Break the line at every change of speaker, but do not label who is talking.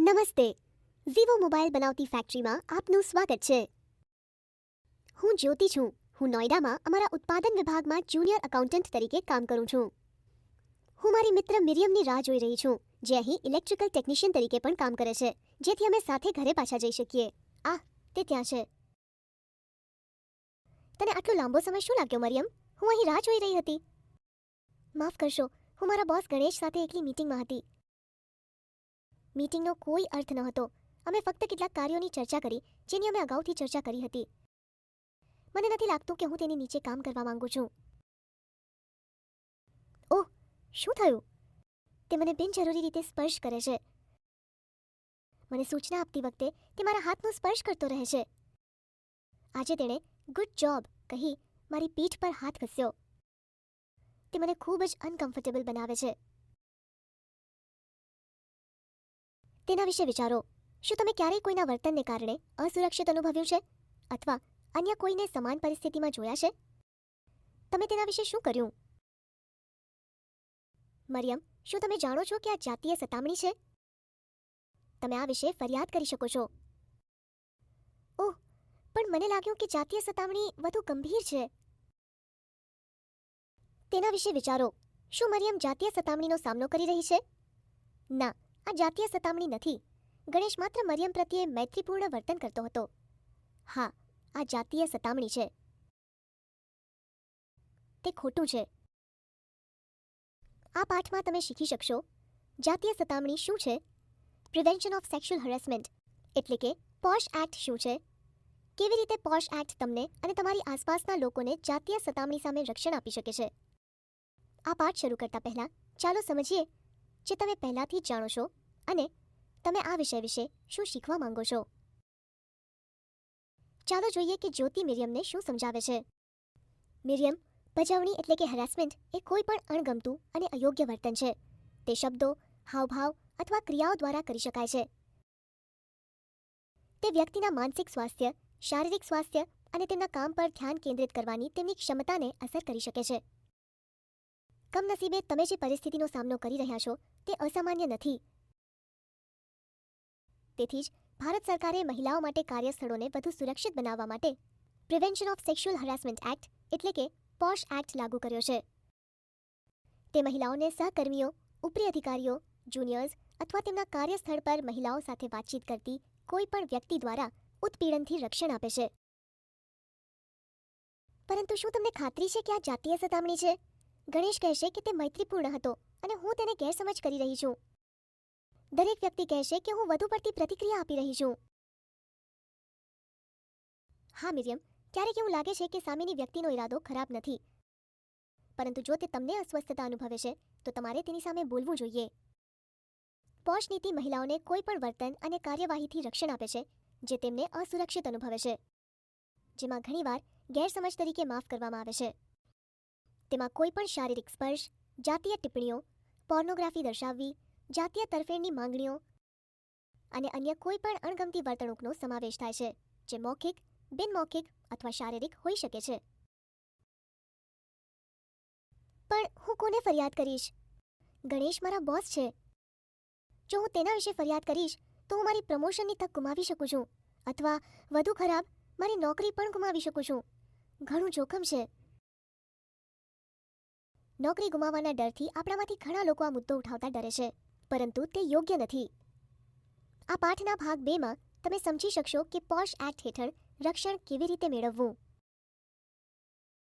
નમસ્તે Vivo mobile બનાવતી ફેક્ટરીમાં આપનું સ્વાગત છે. હું જ્યોતિ છું. હું નોઈડામાં અમારા ઉત્પાદન વિભાગમાં જુનિયર એકાઉન્ટન્ટ તરીકે કામ કરું છું. હું મારી મિત્ર મિરિયમની રાહ જોઈ રહી છું, જે અહીં ઇલેક્ટ્રિકલ ટેકનિશિયન તરીકે પણ કામ કરે છે, જેથી અમે સાથે ઘરે પાછા જઈ શકીએ. આ, તે ત્યાં છે. તને આટલો લાંબો સમય શું લાગ્યો, મરિયમ? હું અહીં રાહ જોઈ રહી હતી. માફ કરશો, હું મારા બોસ ગણેશ સાથે એકલી મીટિંગમાં હતી. મીટિંગનો કોઈ અર્થ ન હતો. અમે ફક્ત કેટલાક કાર્યોની ચર્ચા કરી, જેની અમે અગાઉથી ચર્ચા કરી હતી. મને નથી લાગતું કે હું તેની નીચે કામ કરવા માંગુ છું. ઓહ, શું થયું? તે મને બિનજરૂરી રીતે સ્પર્શ કરે છે. મને સૂચના આપતી વખતે તે મારા હાથનો સ્પર્શ કરતો રહે છે. આજે તેણે, ગુડ જોબ કહી મારી પીઠ પર હાથ ઘસ્યો. તે મને ખૂબ જ અનકમ્ફર્ટેબલ બનાવે છે. તેના વિશે વિચારો. શું તમે ક્યારેય કોઈના વર્તનને કારણે અસુરક્ષિત અનુભવ્યું છે? અથવા અન્ય કોઈને સમાન પરિસ્થિતિમાં જોયા છે? તમે તેના વિશે શું કર્યું? મરિયમ, શું તમે જાણો છો કે આ જાતીય સતામણી છે? તમે આ વિશે ફરિયાદ કરી શકો છો. ઓહ, પણ મને લાગ્યું કે જાતીય સતામણી વધુ ગંભીર છે. તેના વિશે વિચારો. શું મરિયમ જાતીય સતામણીનો સામનો કરી રહી છે? ના આ જાતીય સતામણી નથી. ગણેશ માત્ર મરિયમ પ્રત્યે મૈત્રીપૂર્ણ વર્તન કરતો હતો. હા, આ જાતીય સતામણી છે. તે ખોટું છે. આ પાઠમાં તમે શીખી શકશો, જાતીય સતામણી શું છે? પ્રિવેન્શન ઓફ સેક્સ્યુઅલ હરેસમેન્ટ એટલે કે પોશ એક્ટ શું છે? કેવી રીતે પોશ એક્ટ તમને અને તમારી આસપાસના લોકોને જાતીય સતામણી સામે રક્ષણ આપી શકે છે? આ પાઠ શરૂ કરતા પહેલા ચાલો સમજીએ જે તમે પહેલાંથી જ જાણો છો અને તમે આ વિષય વિશે શું શીખવા માંગો છો. ચાલો જોઈએ કે જ્યોતિ મિરિયમને શું સમજાવે છે. મિરિયમ, ભજવણી એટલે કે હેરાસમેન્ટ એ કોઈ પણ અણગમતું અને અયોગ્ય વર્તન છે. તે શબ્દો, હાવભાવ અથવા ક્રિયાઓ દ્વારા કરી શકાય છે. તે વ્યક્તિના માનસિક સ્વાસ્થ્ય, શારીરિક સ્વાસ્થ્ય અને તેમના કામ પર ધ્યાન કેન્દ્રિત કરવાની તેમની ક્ષમતાને અસર કરી શકે છે. કમનસીબે તમે જે પરિસ્થિતિનો સામનો કરી રહ્યા છો તે અસામાન્ય નથી તેથી જ ભારત સરકારે મહિલાઓ માટે કાર્યસ્થળોને વધુ સુરક્ષિત બનાવવા માટે prevention of sexual harassment act એટલે કે પોશ એક્ટ લાગુ કર્યો છે તે મહિલાઓને સહકર્મીઓ ઉપરી અધિકારીઓ જુનિયર્સ અથવા તેમના કાર્યસ્થળ પર મહિલાઓ સાથે વાતચીત કરતી કોઈ પણ વ્યક્તિ દ્વારા ઉત્પીડનથી રક્ષણ આપે છે પરંતુ શું તમને ખાતરી છે કે આ જાતીય સતામણી છે ગણેશ કહેશે કે તે મૈત્રીપૂર્ણ હતો અને હું તેને ગેરસમજ કરી રહી છું. દરેક વ્યક્તિ કહેશે કે હું વધુ પડતી પ્રતિક્રિયા આપી રહી છું. હા, મિરિયમ, ક્યારેક એવું લાગે છે કે સામેની વ્યક્તિનો ઈરાદો ખરાબ નથી. પરંતુ જો તે તમને અસ્વસ્થતા અનુભવે છે, તો તમારે તેની સામે બોલવું જોઈએ. પોશ નીતિ મહિલાઓને કોઈ પણ વર્તન અને કાર્યવાહીથી રક્ષણ આપે છે, જે તેમને અસુરક્ષિત અનુભવે છે. જેમાં ઘણીવાર ગેરસમજ તરીકે માફ કરવામાં આવે છે. તેમાં કોઈપણ શારીરિક સ્પર્શ, જાતીય ટિપ્પણીઓ, પોર્નોગ્રાફી દર્શાવવી, જાતીય તરફેણની માંગણીઓ અને અન્ય કોઈપણ અણગમતી વર્તણૂકનો સમાવેશ થાય છે, જે મૌખિક, બિનમૌખિક અથવા શારીરિક હોઈ શકે છે. પણ હું કોને ફરિયાદ કરીશ? ગણેશ મારા બોસ છે. જો હું તેના વિશે ફરિયાદ કરીશ, તો હું મારી પ્રમોશનની તક ગુમાવી શકું છું અથવા વધુ ખરાબ, મારી નોકરી પણ ગુમાવી શકું છું. ઘણું જોખમ છે. નોકરી ગુમાવવાના ડરથી આપણામાંથી ઘણા લોકો આ મુદ્દો ઉઠાવતા ડરે છે, પરંતુ તે યોગ્ય નથી. આ પાઠના ભાગ બેમાં તમે સમજી શકશો કે પોશ એક્ટ હેઠળ રક્ષણ કેવી રીતે મેળવવું.